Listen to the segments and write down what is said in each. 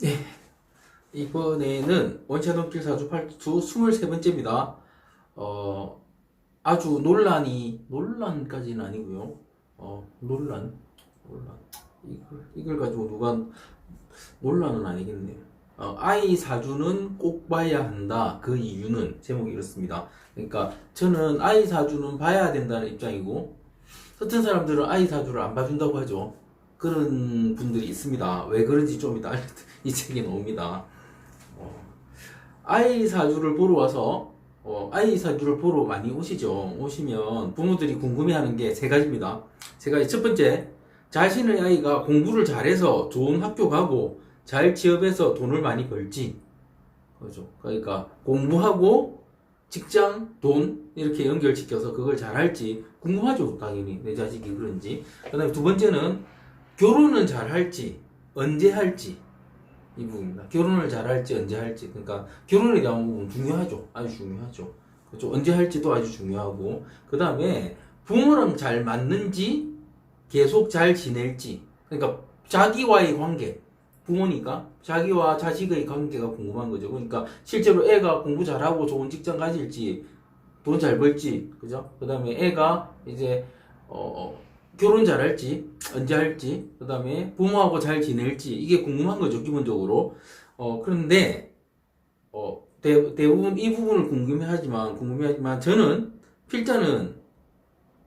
네. 이번에는 원샷 원킬 사주 팔투 23번째입니다. 어, 아주 논란이, 논란까지는 아니고요. 어, 논란, 논란. 이걸, 이걸 가지고 누가, 논란은 아니겠네요. 어, 아이 사주는 꼭 봐야 한다. 그 이유는 제목이 이렇습니다. 그러니까 저는 아이 사주는 봐야 된다는 입장이고, 어떤 사람들은 아이 사주를 안 봐준다고 하죠. 그런 분들이 있습니다. 왜 그런지 좀 이따 이 책에 나옵니다. 어, 아이 사주를 보러 와서 어, 아이 사주를 보러 많이 오시죠. 오시면 부모들이 궁금해하는 게 세 가지입니다. 세 가지. 첫 번째, 자신의 아이가 공부를 잘해서 좋은 학교 가고 잘 취업해서 돈을 많이 벌지. 그죠. 그러니까 공부하고 직장, 돈 이렇게 연결시켜서 그걸 잘할지 궁금하죠. 당연히 내 자식이 그런지. 그 다음에 두 번째는 결혼은 잘 할지 언제 할지 이 부분입니다. 결혼을 잘 할지 언제 할지 그러니까 결혼에 대한 부분 중요하죠. 아주 중요하죠. 그렇죠. 언제 할지도 아주 중요하고 그 다음에 부모랑 잘 맞는지 계속 잘 지낼지 그러니까 자기와의 관계 부모니까 자기와 자식의 관계가 궁금한 거죠. 그러니까 실제로 애가 공부 잘하고 좋은 직장 가질지 돈 잘 벌지 그죠? 그 다음에 애가 이제 어, 결혼 잘 할지 언제 할지 그 다음에 부모하고 잘 지낼지 이게 궁금한 거죠 기본적으로 어 그런데 어 대, 대부분 이 부분을 궁금해 하지만 궁금해 하지만 저는 필자는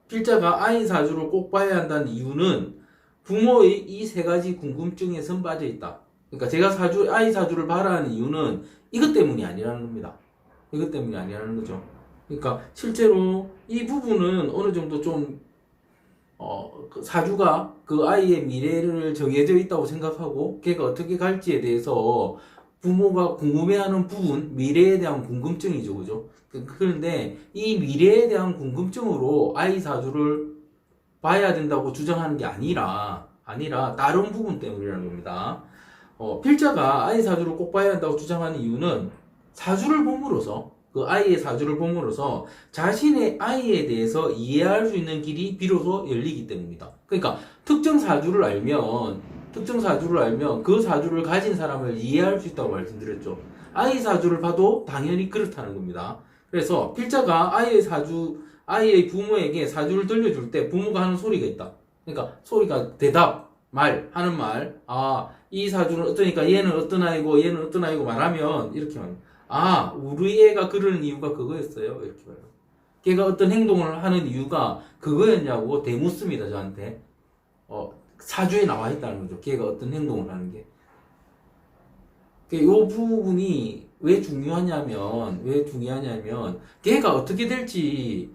필자가 아이 사주를 꼭 봐야 한다는 이유는 부모의 이 세 가지 궁금증에 선 빠져 있다. 그러니까 제가 사주 아이 사주를 봐라는 이유는 이것 때문이 아니라는 겁니다. 이것 때문이 아니라는 거죠. 그러니까 실제로 이 부분은 어느 정도 좀 어, 그 사주가 그 아이의 미래를 정해져 있다고 생각하고 걔가 어떻게 갈지에 대해서 부모가 궁금해하는 부분, 미래에 대한 궁금증이죠, 그죠? 그- 그런데 이 미래에 대한 궁금증으로 아이 사주를 봐야 된다고 주장하는 게 아니라, 아니라 다른 부분 때문이라는 겁니다. 어, 필자가 아이 사주를 꼭 봐야 한다고 주장하는 이유는 사주를 봄으로써, 그 아이의 사주를 봄으로써 자신의 아이에 대해서 이해할 수 있는 길이 비로소 열리기 때문입니다. 그러니까 특정 사주를 알면 특정 사주를 알면 그 사주를 가진 사람을 이해할 수 있다고 말씀드렸죠. 아이 사주를 봐도 당연히 그렇다는 겁니다. 그래서 필자가 아이의 사주 아이의 부모에게 사주를 들려줄 때 부모가 하는 소리가 있다. 그러니까 소리가 대답 말 하는 말. 아, 이 사주는 어떠니까 얘는 어떤 아이고 얘는 어떤 아이고 말하면 이렇게 말합니다. 아, 우리 애가 그러는 이유가 그거였어요. 이렇게 말해요. 걔가 어떤 행동을 하는 이유가 그거였냐고 대묻습니다, 저한테. 어, 사주에 나와 있다는 거죠. 걔가 어떤 행동을 하는 게. 이 부분이 왜 중요하냐면, 왜 중요하냐면, 걔가 어떻게 될지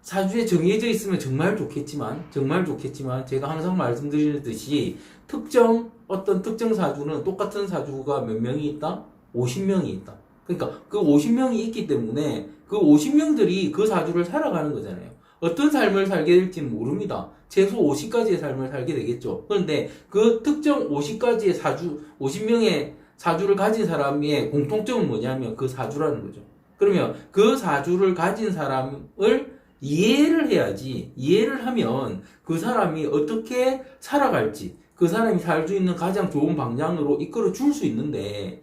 사주에 정해져 있으면 정말 좋겠지만, 정말 좋겠지만, 제가 항상 말씀드리듯이, 특정, 어떤 특정 사주는 똑같은 사주가 몇 명이 있다? 50명이 있다. 그러니까 그 50명이 있기 때문에 그 50명들이 그 사주를 살아가는 거잖아요. 어떤 삶을 살게 될지는 모릅니다. 최소 50가지의 삶을 살게 되겠죠. 그런데 그 특정 50가지의 사주, 50명의 사주를 가진 사람의 공통점은 뭐냐면 그 사주라는 거죠. 그러면 그 사주를 가진 사람을 이해를 해야지, 이해를 하면 그 사람이 어떻게 살아갈지, 그 사람이 살 수 있는 가장 좋은 방향으로 이끌어 줄 수 있는데,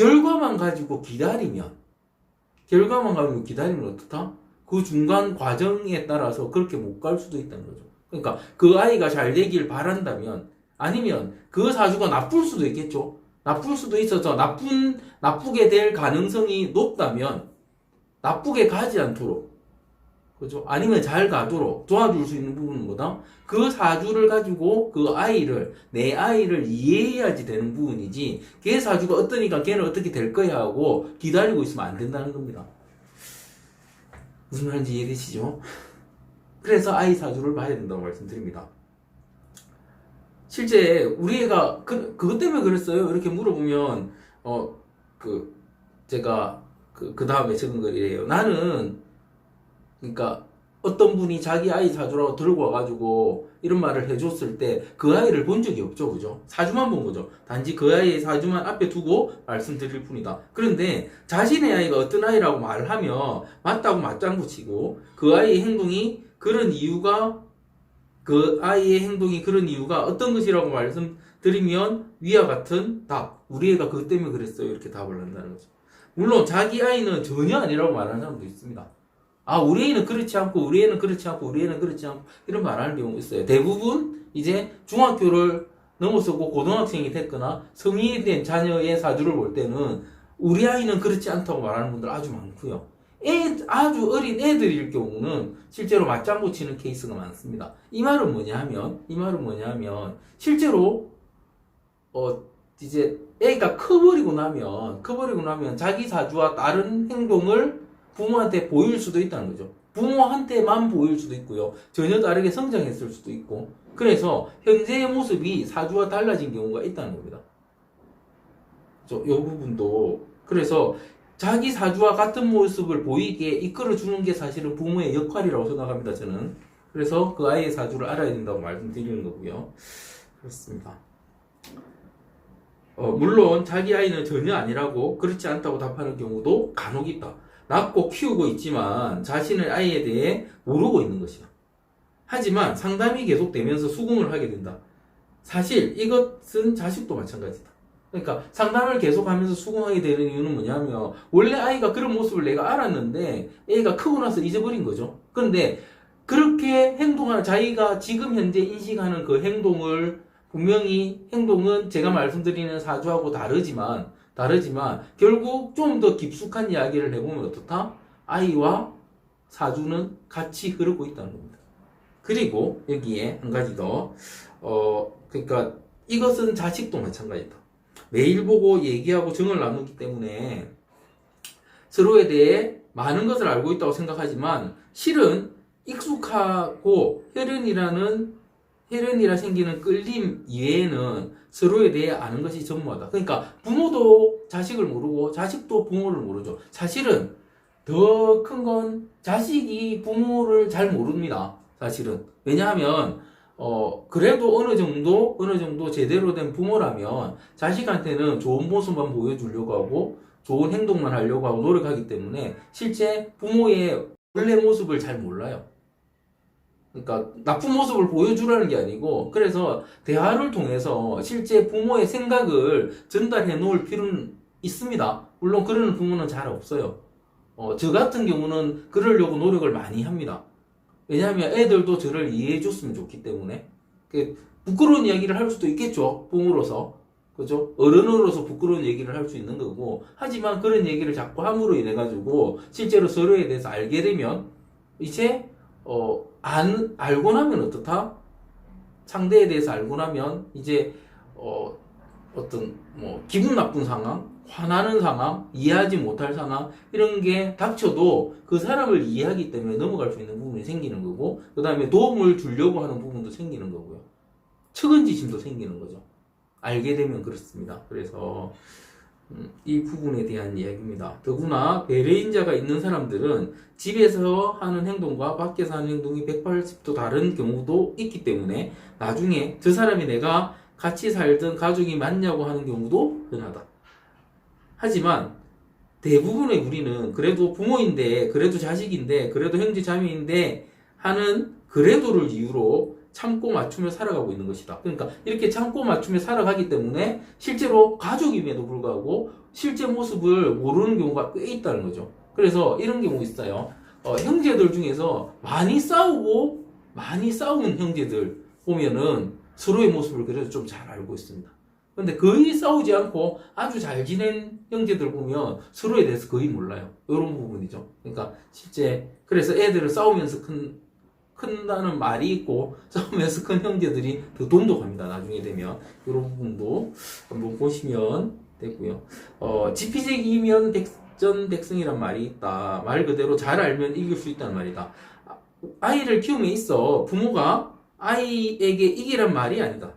결과만 가지고 기다리면, 결과만 가지고 기다리면 어떻다? 그 중간 과정에 따라서 그렇게 못 갈 수도 있다는 거죠. 그러니까 그 아이가 잘 되길 바란다면, 아니면 그 사주가 나쁠 수도 있겠죠. 나쁠 수도 있어서 나쁜, 나쁘게 될 가능성이 높다면, 나쁘게 가지 않도록, 그죠? 아니면 잘 가도록 도와줄 수 있는 부분은 뭐다? 그 사주를 가지고 그 아이를, 내 아이를 이해해야지 되는 부분이지, 걔 사주가 어떠니까 걔는 어떻게 될 거야 하고 기다리고 있으면 안 된다는 겁니다. 무슨 말인지 이해되시죠? 그래서 아이 사주를 봐야 된다고 말씀드립니다. 실제 우리 애가 그, 그것 때문에 그랬어요. 이렇게 물어보면, 어, 그, 제가 그, 그 다음에 적은 글이래요. 나는, 그러니까 어떤 분이 자기 아이 사주라고 들고 와가지고 이런 말을 해줬을 때 그 아이를 본 적이 없죠, 그죠? 사주만 본 거죠. 단지 그 아이의 사주만 앞에 두고 말씀드릴 뿐이다. 그런데 자신의 아이가 어떤 아이라고 말을 하면 맞다고 맞장구 치고 그 아이의 행동이 그런 이유가 그 아이의 행동이 그런 이유가 어떤 것이라고 말씀 드리면 위와 같은 답. 우리 애가 그것 때문에 그랬어요. 이렇게 답을 한다는 거죠. 물론 자기 아이는 전혀 아니라고 말하는 사람도 있습니다. 아, 우리 애는 그렇지 않고, 우리 애는 그렇지 않고, 우리 애는 그렇지 않고, 이런 말 하는 경우 있어요. 대부분 이제 중학교를 넘어서고 고등학생이 됐거나 성인이 된 자녀의 사주를 볼 때는 우리 아이는 그렇지 않다고 말하는 분들 아주 많고요. 애, 아주 어린 애들일 경우는 실제로 맞장구 치는 케이스가 많습니다. 이 말은 뭐냐 하면, 이 말은 뭐냐 하면, 실제로, 어, 이제 애가 커버리고 나면, 커버리고 나면 자기 사주와 다른 행동을 부모한테 보일 수도 있다는 거죠. 부모한테만 보일 수도 있고요. 전혀 다르게 성장했을 수도 있고. 그래서 현재의 모습이 사주와 달라진 경우가 있다는 겁니다. 저, 요 부분도. 그래서 자기 사주와 같은 모습을 보이게 이끌어 주는 게 사실은 부모의 역할이라고 생각합니다, 저는. 그래서 그 아이의 사주를 알아야 된다고 말씀드리는 거고요. 그렇습니다. 어, 물론 자기 아이는 전혀 아니라고 그렇지 않다고 답하는 경우도 간혹 있다. 낳고 키우고 있지만 자신의 아이에 대해 모르고 있는 것이다. 하지만 상담이 계속되면서 수긍을 하게 된다. 사실 이것은 자식도 마찬가지다. 그러니까 상담을 계속하면서 수긍하게 되는 이유는 뭐냐면 원래 아이가 그런 모습을 내가 알았는데 애가 크고 나서 잊어버린 거죠. 그런데 그렇게 행동하는 자기가 지금 현재 인식하는 그 행동을 분명히 행동은 제가 말씀드리는 사주하고 다르지만 다르지만 결국 좀 더 깊숙한 이야기를 해보면 어떻다? 아이와 사주는 같이 흐르고 있다는 겁니다. 그리고 여기에 한 가지 더, 어, 그러니까 이것은 자식도 마찬가지다. 매일 보고 얘기하고 정을 나누기 때문에 서로에 대해 많은 것을 알고 있다고 생각하지만 실은 익숙하고 혈연이라는 혈연이라 생기는 끌림 이외에는 서로에 대해 아는 것이 전무하다. 그러니까 부모도 자식을 모르고 자식도 부모를 모르죠. 사실은 더 큰 건 자식이 부모를 잘 모릅니다. 사실은 왜냐하면 어 그래도 어느 정도 어느 정도 제대로 된 부모라면 자식한테는 좋은 모습만 보여주려고 하고 좋은 행동만 하려고 하고 노력하기 때문에 실제 부모의 원래 모습을 잘 몰라요. 그러니까 나쁜 모습을 보여주라는 게 아니고 그래서 대화를 통해서 실제 부모의 생각을 전달해 놓을 필요는 있습니다. 물론 그러는 부모는 잘 없어요. 어, 저 같은 경우는 그러려고 노력을 많이 합니다. 왜냐하면 애들도 저를 이해해 줬으면 좋기 때문에 그 부끄러운 이야기를 할 수도 있겠죠. 부모로서. 그죠? 어른으로서 부끄러운 얘기를 할 수 있는 거고 하지만 그런 얘기를 자꾸 함으로 인해 가지고 실제로 서로에 대해서 알게 되면 이제 어, 안, 알고 나면 어떻다? 상대에 대해서 알고 나면 이제 어, 어떤 뭐 기분 나쁜 상황, 화나는 상황, 이해하지 못할 상황 이런 게 닥쳐도 그 사람을 이해하기 때문에 넘어갈 수 있는 부분이 생기는 거고 그 다음에 도움을 주려고 하는 부분도 생기는 거고요. 측은지심도 생기는 거죠. 알게 되면 그렇습니다. 그래서 음, 이 부분에 대한 이야기입니다. 더구나 배려인자가 있는 사람들은 집에서 하는 행동과 밖에서 하는 행동이 180도 다른 경우도 있기 때문에 나중에 저 사람이 내가 같이 살던 가족이 맞냐고 하는 경우도 흔하다. 하지만 대부분의 우리는 그래도 부모인데, 그래도 자식인데, 그래도 형제 자매인데 하는 그래도를 이유로 참고 맞추며 살아가고 있는 것이다. 그러니까 이렇게 참고 맞추며 살아가기 때문에 실제로 가족임에도 불구하고 실제 모습을 모르는 경우가 꽤 있다는 거죠. 그래서 이런 경우 있어요. 어, 형제들 중에서 많이 싸우고 많이 싸우는 형제들 보면은 서로의 모습을 그래도 좀 잘 알고 있습니다. 근데 거의 싸우지 않고 아주 잘 지낸 형제들 보면 서로에 대해서 거의 몰라요. 이런 부분이죠. 그러니까 실제 그래서 애들을 싸우면서 큰 큰다는 말이 있고 싸우면서 큰 형제들이 더 돈독합니다. 나중에 되면 이런 부분도 한번 보시면 되고요. 어, 지피지기면 백전백승이란 말이 있다. 말 그대로 잘 알면 이길 수 있다는 말이다. 아이를 키움에 있어 부모가 아이에게 이기란 말이 아니다.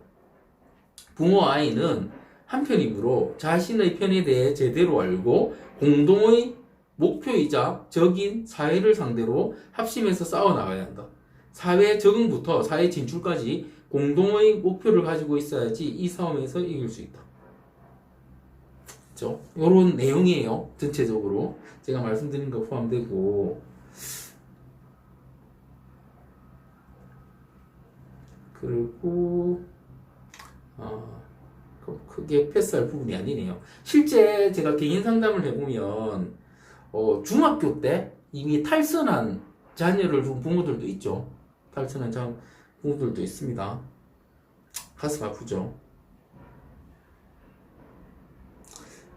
부모와 아이는 한편 입으로 자신의 편에 대해 제대로 알고 공동의 목표이자 적인 사회를 상대로 합심해서 싸워 나가야 한다. 사회 적응부터 사회 진출까지 공동의 목표를 가지고 있어야지 이 싸움에서 이길 수 있다. 그죠? 요런 내용이에요. 전체적으로. 제가 말씀드린 거 포함되고. 그리고, 아, 크게 패스할 부분이 아니네요. 실제 제가 개인 상담을 해보면 어, 중학교 때 이미 탈선한 자녀를 둔 부모들도 있죠. 탈선한 자 부모들도 있습니다. 가슴 아프죠.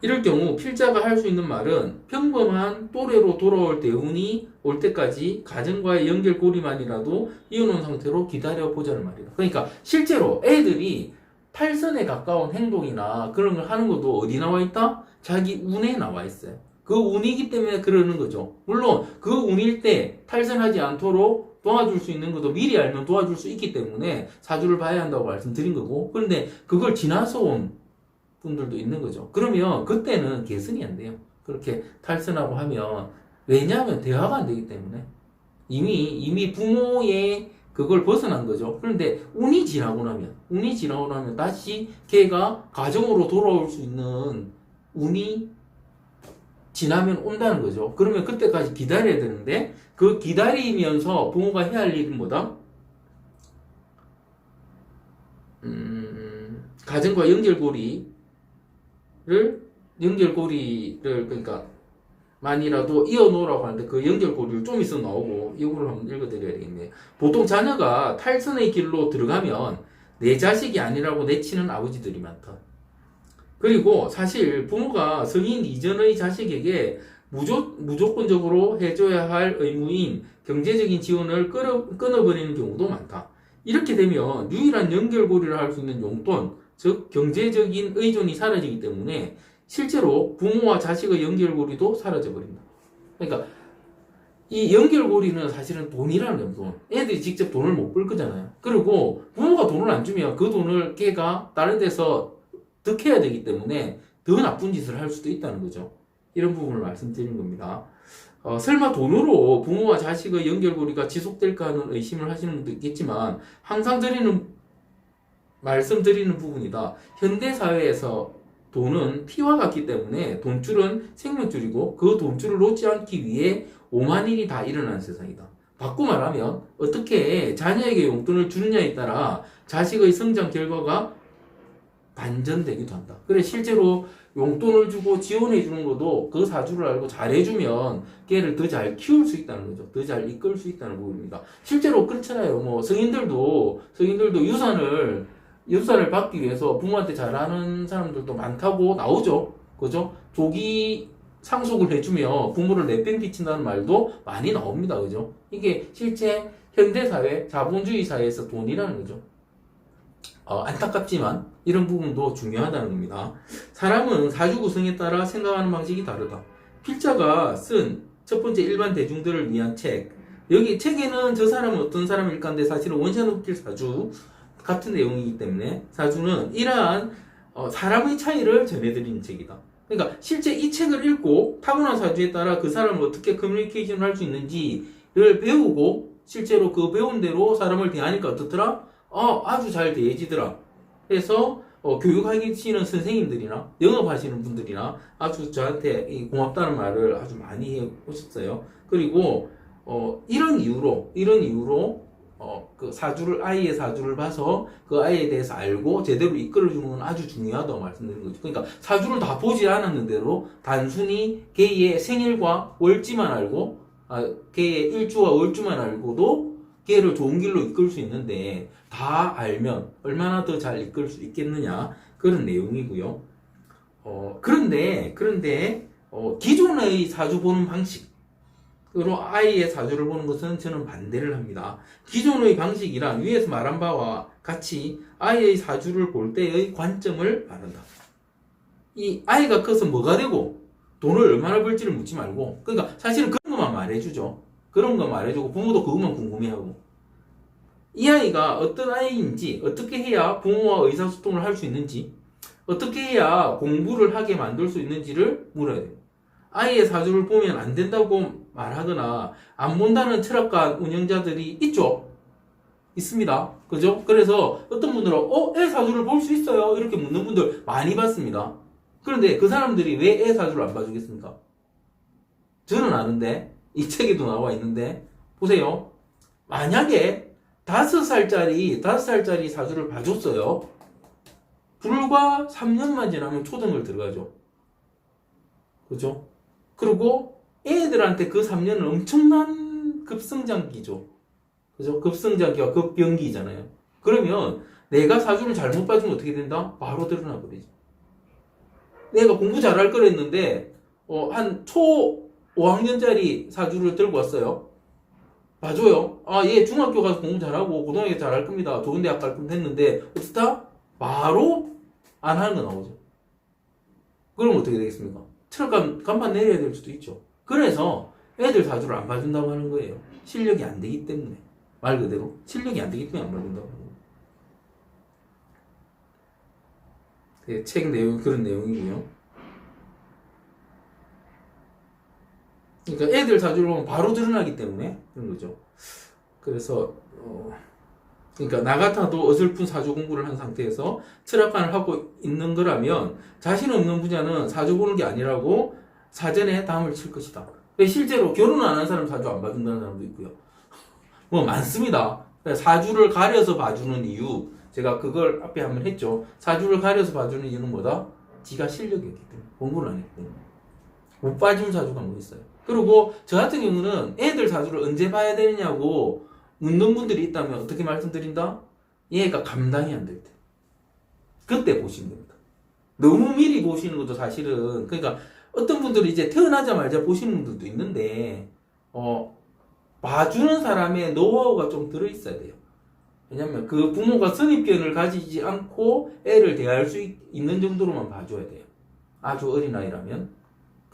이럴 경우 필자가 할 수 있는 말은 평범한 또래로 돌아올 대운이 올 때까지 가정과의 연결고리만이라도 이어놓은 상태로 기다려 보자는 말이다. 그러니까 실제로 애들이 탈선에 가까운 행동이나 그런 걸 하는 것도 어디 나와 있다? 자기 운에 나와 있어요. 그 운이기 때문에 그러는 거죠. 물론 그 운일 때 탈선하지 않도록 도와줄 수 있는 것도 미리 알면 도와줄 수 있기 때문에 사주를 봐야 한다고 말씀드린 거고 그런데 그걸 지나서 온 분들도 있는 거죠. 그러면 그때는 개선이 안 돼요. 그렇게 탈선하고 하면 왜냐하면 대화가 안 되기 때문에 이미 이미 부모의 그걸 벗어난 거죠. 그런데 운이 지나고 나면 운이 지나고 나면 다시 걔가 가정으로 돌아올 수 있는 운이 지나면 온다는 거죠. 그러면 그때까지 기다려야 되는데 그 기다리면서 부모가 해야 할 일은 뭐다? 음, 가정과 연결고리를 연결고리를 그러니까 만이라도 이어놓으라고 하는데 그 연결고리를 좀 있어 나오고 이거를 한번 읽어드려야 되겠네요. 보통 자녀가 탈선의 길로 들어가면 내 자식이 아니라고 내치는 아버지들이 많다. 그리고 사실 부모가 성인 이전의 자식에게 무조, 무조건적으로 해줘야 할 의무인 경제적인 지원을 끊어, 끊어버리는 경우도 많다. 이렇게 되면 유일한 연결고리를 할 수 있는 용돈, 즉 경제적인 의존이 사라지기 때문에 실제로 부모와 자식의 연결고리도 사라져버린다. 그러니까 이 연결고리는 사실은 돈이라는 거예요, 돈. 애들이 직접 돈을 못 벌 거잖아요. 그리고 부모가 돈을 안 주면 그 돈을 걔가 다른 데서 득해야 되기 때문에 더 나쁜 짓을 할 수도 있다는 거죠. 이런 부분을 말씀드리는 겁니다. 어, 설마 돈으로 부모와 자식의 연결고리가 지속될까 하는 의심을 하시는 분도 있겠지만 항상 드리는 말씀드리는 부분이다. 현대 사회에서 돈은 피와 같기 때문에 돈줄은 생명줄이고 그 돈줄을 놓지 않기 위해 오만 일이 다 일어나는 세상이다. 바꿔 말하면 어떻게 자녀에게 용돈을 주느냐에 따라 자식의 성장 결과가 반전되기도 한다. 그래 실제로 용돈을 주고 지원해 주는 것도 그 사주를 알고 잘해주면 걔를 더 잘 키울 수 있다는 거죠. 더 잘 이끌 수 있다는 부분입니다. 실제로 그렇잖아요. 뭐 성인들도 성인들도 유산을 유산을 받기 위해서 부모한테 잘하는 사람들도 많다고 나오죠. 그죠? 조기 상속을 해주며 부모를 내팽개친다는 말도 많이 나옵니다. 그죠? 이게 실제 현대사회, 자본주의 사회에서 돈이라는 거죠. 어, 안타깝지만 이런 부분도 중요하다는 겁니다. 사람은 사주 구성에 따라 생각하는 방식이 다르다. 필자가 쓴 첫 번째 일반 대중들을 위한 책. 여기 책에는 저 사람은 어떤 사람일까 인데 사실은 원샷 웃길 사주 같은 내용이기 때문에 사주는 이러한 어, 사람의 차이를 전해드리는 책이다. 그러니까 실제 이 책을 읽고 타고난 사주에 따라 그 사람을 어떻게 커뮤니케이션을 할 수 있는지를 배우고 실제로 그 배운 대로 사람을 대하니까 어떻더라? 어, 아주 잘 대해지더라. 그래서 어, 교육하시는 선생님들이나 영업하시는 분들이나 아주 저한테 이 고맙다는 말을 아주 많이 해 오셨어요. 그리고 어, 이런 이유로 이런 이유로 어, 그 사주를 아이의 사주를 봐서 그 아이에 대해서 알고 제대로 이끌어 주는 건 아주 중요하다고 말씀드린 거죠. 그러니까 사주를 다 보지 않았는데도 단순히 걔의 생일과 월지만 알고 아, 걔의 일주와 월주만 알고도 걔를 좋은 길로 이끌 수 있는데 다 알면 얼마나 더 잘 이끌 수 있겠느냐 그런 내용이고요. 어, 그런데 그런데 어, 기존의 사주 보는 방식으로 아이의 사주를 보는 것은 저는 반대를 합니다. 기존의 방식이란 위에서 말한 바와 같이 아이의 사주를 볼 때의 관점을 말한다. 이 아이가 커서 뭐가 되고 돈을 얼마나 벌지를 묻지 말고 그러니까 사실은 그런 것만 말해주죠. 그런 거 말해주고 부모도 그것만 궁금해하고 이 아이가 어떤 아이인지 어떻게 해야 부모와 의사소통을 할 수 있는지 어떻게 해야 공부를 하게 만들 수 있는지를 물어야 돼요. 아이의 사주를 보면 안 된다고 말하거나 안 본다는 철학과 운영자들이 있죠. 있습니다. 그죠? 그래서 어떤 분들은 어? 애 사주를 볼 수 있어요. 이렇게 묻는 분들 많이 봤습니다. 그런데 그 사람들이 왜 애 사주를 안 봐주겠습니까? 저는 아는데 이 책에도 나와 있는데 보세요. 만약에 다섯 살짜리 다섯 살짜리 사주를 봐줬어요. 불과 3년만 지나면 초등을 들어가죠. 그죠? 그리고 애들한테 그 3년은 엄청난 급성장기죠. 그죠? 급성장기와 급변기잖아요. 그러면 내가 사주를 잘못 봐주면 어떻게 된다? 바로 드러나 버리죠. 내가 공부 잘할 거랬는데 어, 한 초 5학년짜리 사주를 들고 왔어요. 봐줘요. 아, 얘 중학교 가서 공부 잘하고 고등학교 잘할 겁니다. 좋은 대학 갈 겁니다 했는데 어떻다? 바로 안 하는 거 나오죠. 그럼 어떻게 되겠습니까? 트럭 간판 내려야 될 수도 있죠. 그래서 애들 사주를 안 봐준다고 하는 거예요. 실력이 안 되기 때문에. 말 그대로 실력이 안 되기 때문에 안 봐준다고 하는 거예요. 네, 책 내용 그런 내용이고요. 그러니까 애들 사주를 보면 바로 드러나기 때문에 그런 거죠. 그래서 어, 그러니까 나 같아도 어설픈 사주 공부를 한 상태에서 철학관을 하고 있는 거라면 자신 없는 분야는 사주 보는 게 아니라고 사전에 담을 칠 것이다. 근데 실제로 결혼 안 한 사람 사주 안 봐준다는 사람도 있고요. 뭐 많습니다. 사주를 가려서 봐주는 이유 제가 그걸 앞에 한번 했죠. 사주를 가려서 봐주는 이유는 뭐다? 지가 실력이 없기 때문에 공부를 안 했기 때문에 못 봐준 사주가 뭐 있어요. 그리고 저 같은 경우는 애들 사주를 언제 봐야 되느냐고 묻는 분들이 있다면 어떻게 말씀드린다? 얘가 감당이 안 될 때. 그때 보시면 됩니다. 너무 미리 보시는 것도 사실은, 그러니까 어떤 분들은 이제 태어나자마자 보시는 분들도 있는데, 어, 봐주는 사람의 노하우가 좀 들어있어야 돼요. 왜냐면 그 부모가 선입견을 가지지 않고 애를 대할 수 있- 있는 정도로만 봐줘야 돼요. 아주 어린 아이라면.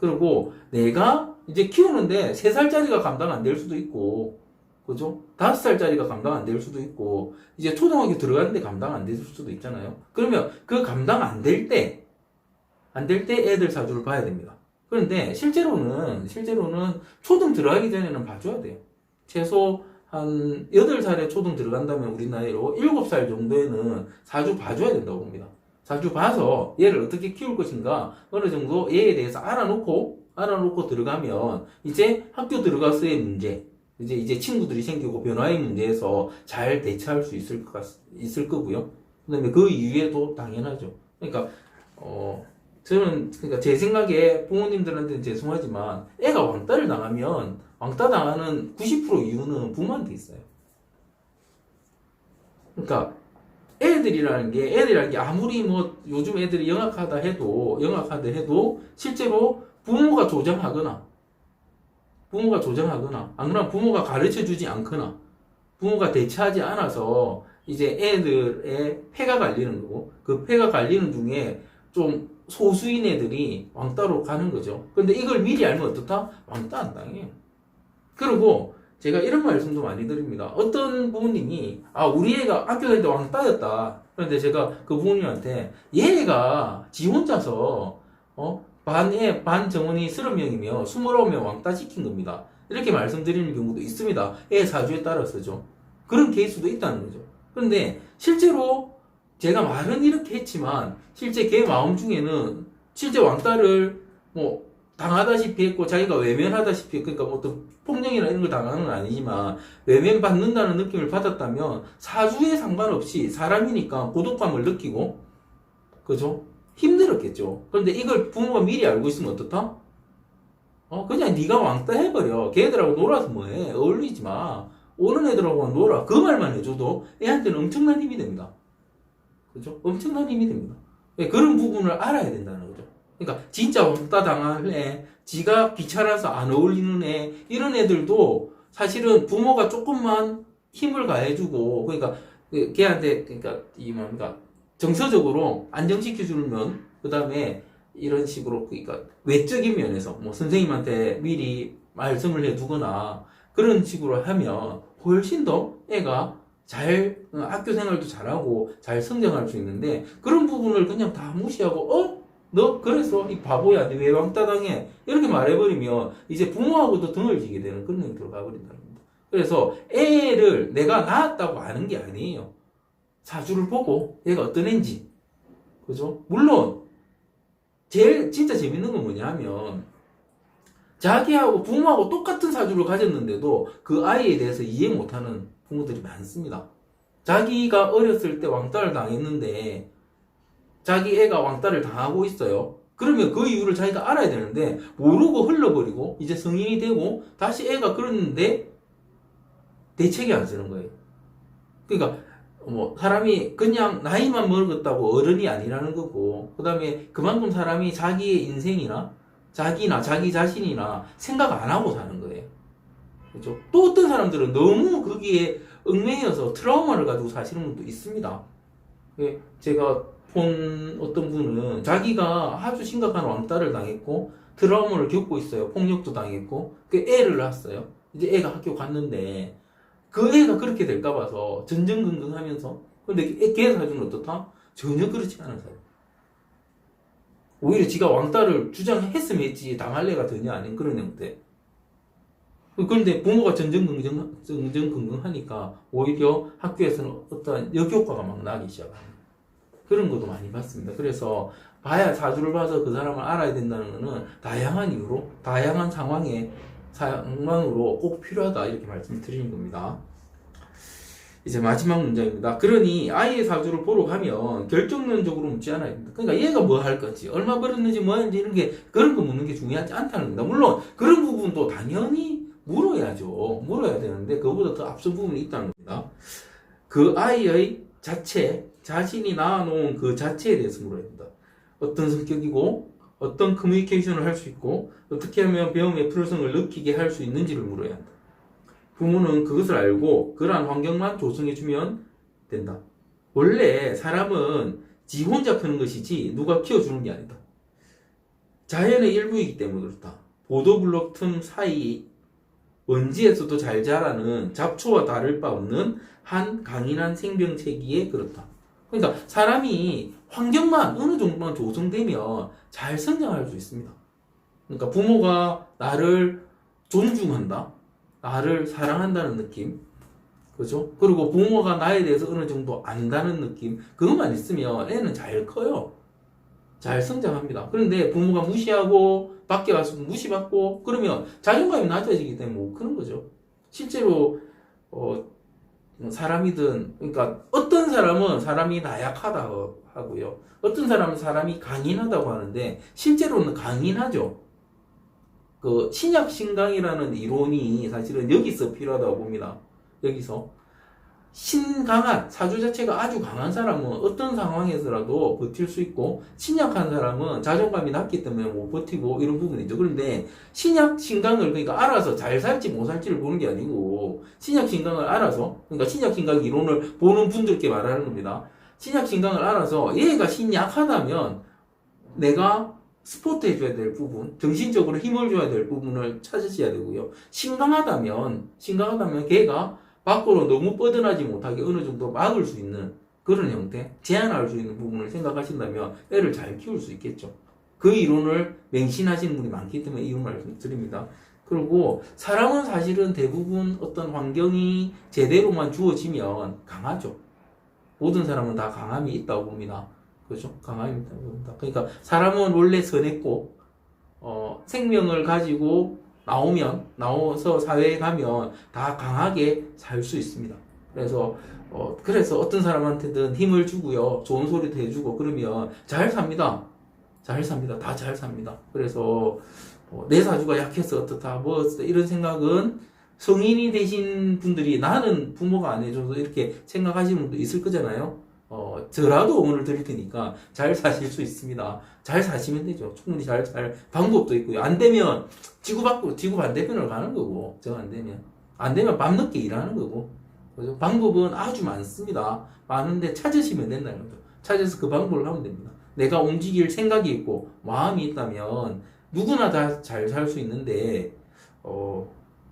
그리고 내가 이제 키우는데 3살짜리가 감당 안 될 수도 있고, 그죠? 5살짜리가 감당 안 될 수도 있고, 이제 초등학교 들어가는데 감당 안 될 수도 있잖아요. 그러면 그 감당 안 될 때, 안 될 때 애들 사주를 봐야 됩니다. 그런데 실제로는, 실제로는 초등 들어가기 전에는 봐줘야 돼요. 최소 한 8살에 초등 들어간다면 우리 나이로 7살 정도에는 사주 봐줘야 된다고 봅니다. 사주 봐서 얘를 어떻게 키울 것인가 어느 정도 얘에 대해서 알아놓고 알아놓고 들어가면 이제 학교 들어가서의 문제 이제 이제 친구들이 생기고 변화의 문제에서 잘 대처할 수 있을 것 같, 있을 거고요. 그다음에 그 이후에도 당연하죠. 그러니까 어 저는 그러니까 제 생각에 부모님들한테는 죄송하지만 애가 왕따를 당하면 왕따 당하는 90% 이유는 부모한테 있어요. 그러니까 애들이라는 게 애들이라는 게 아무리 뭐 요즘 애들이 영악하다 해도 영악하다 해도 실제로 부모가 조장하거나 부모가 조장하거나 안 그러면 부모가 가르쳐 주지 않거나 부모가 대처하지 않아서 이제 애들의 폐가 갈리는 거고 그 폐가 갈리는 중에 좀 소수인 애들이 왕따로 가는 거죠. 근데 이걸 미리 알면 어떻다? 왕따 안 당해요. 그리고 제가 이런 말씀도 많이 드립니다. 어떤 부모님이 아 우리 애가 학교 다닐 때 왕따였다. 그런데 제가 그 부모님한테 얘가 지 혼자서 어 반에 반 정원이 30명이며 29명 왕따 시킨 겁니다. 이렇게 말씀드리는 경우도 있습니다. 애 사주에 따라서죠. 그런 케이스도 있다는 거죠. 그런데 실제로 제가 말은 이렇게 했지만 실제 걔 마음 중에는 실제 왕따를 뭐 당하다시피 했고 자기가 외면하다시피 그러니까 뭐 어떤 폭력이나 이런 걸 당하는 건 아니지만 외면받는다는 느낌을 받았다면 사주에 상관없이 사람이니까 고독감을 느끼고 그죠? 힘들었겠죠. 그런데 이걸 부모가 미리 알고 있으면 어떻다? 어 그냥 네가 왕따 해버려. 걔들하고 놀아서 뭐해? 어울리지 마. 오는 애들하고 놀아. 그 말만 해줘도 애한테는 엄청난 힘이 됩니다. 그죠? 엄청난 힘이 됩니다. 예, 그런 부분을 알아야 된다는 거죠. 그러니까 진짜 왕따 당할 애, 지가 귀찮아서 안 어울리는 애 이런 애들도 사실은 부모가 조금만 힘을 가해주고 그러니까 그 걔한테 그러니까 이 뭔가 정서적으로 안정시켜 주면 그 다음에 이런 식으로 그러니까 외적인 면에서 뭐 선생님한테 미리 말씀을 해두거나 그런 식으로 하면 훨씬 더 애가 잘 어, 학교 생활도 잘하고 잘 성장할 수 있는데 그런 부분을 그냥 다 무시하고 어? 너 그래서 이 바보야 너왜 왕따 당해 이렇게 말해버리면 이제 부모하고도 등을 지게 되는 그런 형태로 가버린다는 겁니다 그래서 애를 내가 낳았다고 아는 게 아니에요 사주를 보고 얘가 어떤 애인지 그죠? 물론 제일 진짜 재밌는 건 뭐냐면 자기하고 부모하고 똑같은 사주를 가졌는데도 그 아이에 대해서 이해 못하는 부모들이 많습니다. 자기가 어렸을 때 왕따를 당했는데 자기 애가 왕따를 당하고 있어요. 그러면 그 이유를 자기가 알아야 되는데 모르고 흘러버리고 이제 성인이 되고 다시 애가 그러는데 대책이 안 쓰는 거예요. 그러니까 뭐 사람이 그냥 나이만 먹었다고 어른이 아니라는 거고 그다음에 그만큼 사람이 자기의 인생이나 자기나 자기 자신이나 생각 안 하고 사는 거예요. 그렇죠? 또 어떤 사람들은 너무 거기에 얽매여서 트라우마를 가지고 사시는 분도 있습니다. 예, 제가 본 어떤 분은 자기가 아주 심각한 왕따를 당했고 트라우마를 겪고 있어요. 폭력도 당했고 그 애를 낳았어요. 이제 애가 학교 갔는데 그 애가 그렇게 될까 봐서 전전긍긍하면서 근데 애- 걔 사주는 어떻다? 전혀 그렇지 않은 사람. 오히려 지가 왕따를 주장했으면 했지 당할 애가 전혀 아닌 그런 형태. 그런데 부모가 전전긍긍, 전전긍긍하니까 오히려 학교에서는 어떤 역효과가 막 나기 시작합니다. 그런 것도 많이 봤습니다. 그래서 봐야 사주를 봐서 그 사람을 알아야 된다는 것은 다양한 이유로, 다양한 상황에, 상황으로 꼭 필요하다 이렇게 말씀드리는 겁니다. 이제 마지막 문장입니다. 그러니 아이의 사주를 보러 가면 결정론적으로 묻지 않아야 됩니다. 그러니까 얘가 뭐 할 건지, 얼마 벌었는지 뭐 하는지 이런 게 그런 거 묻는 게 중요하지 않다는 겁니다. 물론 그런 부분도 당연히 물어야죠. 물어야 되는데 그보다 더 앞선 부분이 있다는 겁니다. 그 아이의 자체, 자신이 낳아놓은 그 자체에 대해서 물어야 됩니다. 어떤 성격이고 어떤 커뮤니케이션을 할 수 있고 어떻게 하면 배움의 필요성을 느끼게 할 수 있는지를 물어야 한다. 부모는 그것을 알고 그러한 환경만 조성해주면 된다. 원래 사람은 지 혼자 크는 것이지 누가 키워주는 게 아니다. 자연의 일부이기 때문에 그렇다. 보도블록 틈 사이 원지에서도 잘 자라는 잡초와 다를 바 없는 한 강인한 생명체기에 그렇다. 그러니까 사람이 환경만 어느 정도만 조성되면 잘 성장할 수 있습니다. 그러니까 부모가 나를 존중한다. 나를 사랑한다는 느낌. 그죠? 그리고 부모가 나에 대해서 어느 정도 안다는 느낌. 그것만 있으면 애는 잘 커요. 잘 성장합니다. 그런데 부모가 무시하고 밖에 가서 무시받고 그러면 자존감이 낮아지기 때문에 못 크는 거죠. 실제로 어, 사람이든 그러니까 어떤 사람은 사람이 나약하다고 하고요. 어떤 사람은 사람이 강인하다고 하는데 실제로는 강인하죠. 그 신약 신강이라는 이론이 사실은 여기서 필요하다고 봅니다. 여기서 신강한 사주 자체가 아주 강한 사람은 어떤 상황에서라도 버틸 수 있고 신약한 사람은 자존감이 낮기 때문에 못 버티고 이런 부분이죠. 그런데 신약 신강을 그러니까 알아서 잘 살지 못 살지를 보는 게 아니고 신약 신강을 알아서 그러니까 신약 신강 이론을 보는 분들께 말하는 겁니다. 신약 신강을 알아서 얘가 신약하다면 내가 스포트 해줘야 될 부분, 정신적으로 힘을 줘야 될 부분을 찾으셔야 되고요. 신강하다면, 신강하다면 걔가 밖으로 너무 뻗어나지 못하게 어느 정도 막을 수 있는 그런 형태, 제한할 수 있는 부분을 생각하신다면 애를 잘 키울 수 있겠죠. 그 이론을 맹신하시는 분이 많기 때문에 이 말씀 드립니다. 그리고 사람은 사실은 대부분 어떤 환경이 제대로만 주어지면 강하죠. 모든 사람은 다 강함이 있다고 봅니다. 그죠? 강함이 있다고 봅니다. 그러니까 사람은 원래 선했고, 어, 생명을 가지고 나오면, 나와서 사회에 가면 다 강하게 살 수 있습니다. 그래서, 어, 그래서 어떤 사람한테든 힘을 주고요. 좋은 소리도 해주고, 그러면 잘 삽니다. 잘 삽니다. 다 잘 삽니다. 그래서, 어, 내 사주가 약해서 어떻다, 뭐, 이런 생각은 성인이 되신 분들이 나는 부모가 안 해줘서 이렇게 생각하시는 분도 있을 거잖아요. 어, 저라도 응원을 드릴 테니까 잘 사실 수 있습니다. 잘 사시면 되죠. 충분히 잘, 잘, 방법도 있고요. 안 되면 지구 밖으로, 지구 반대편으로 가는 거고, 정안 되면. 안 되면 밤늦게 일하는 거고. 그죠? 방법은 아주 많습니다. 많은데 찾으시면 된다는 거죠. 찾아서 그 방법을 하면 됩니다. 내가 움직일 생각이 있고, 마음이 있다면 누구나 다 잘 살 수 있는데, 어,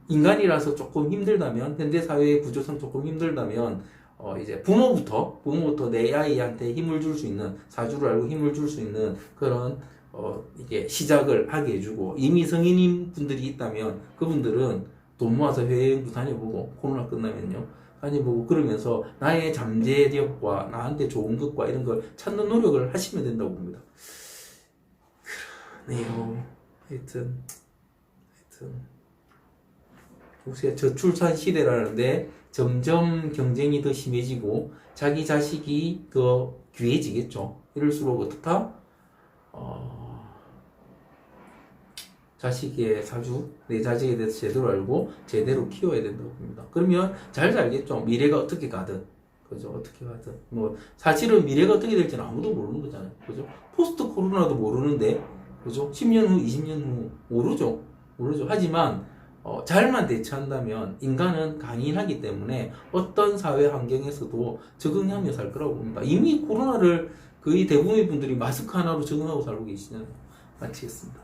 인간이라서 조금 힘들다면, 현대사회의 구조상 조금 힘들다면, 어, 이제 부모부터, 부모부터 내 아이한테 힘을 줄 수 있는, 사주를 알고 힘을 줄 수 있는 그런, 어, 이게 시작을 하게 해주고, 이미 성인인 분들이 있다면, 그분들은 돈 모아서 해외여행도 다녀보고, 코로나 끝나면요. 다녀보고, 그러면서 나의 잠재력과 나한테 좋은 것과 이런 걸 찾는 노력을 하시면 된다고 봅니다. 그러네요. 하여튼, 하여튼. 요새 저출산 시대라는데, 점점 경쟁이 더 심해지고 자기 자식이 더 귀해지겠죠. 이럴수록 어떻다? 어, 자식의 사주, 내 자식에 대해서 제대로 알고 제대로 키워야 된다고 봅니다. 그러면 잘 살겠죠. 미래가 어떻게 가든. 그죠? 어떻게 가든. 뭐, 사실은 미래가 어떻게 될지는 아무도 모르는 거잖아요. 그죠? 포스트 코로나도 모르는데, 그죠? 10년 후, 20년 후, 모르죠. 모르죠. 하지만, 어, 잘만 대처한다면 인간은 강인하기 때문에 어떤 사회 환경에서도 적응하며 살 거라고 봅니다. 이미 코로나를 거의 대부분의 분들이 마스크 하나로 적응하고 살고 계시잖아요. 마치겠습니다.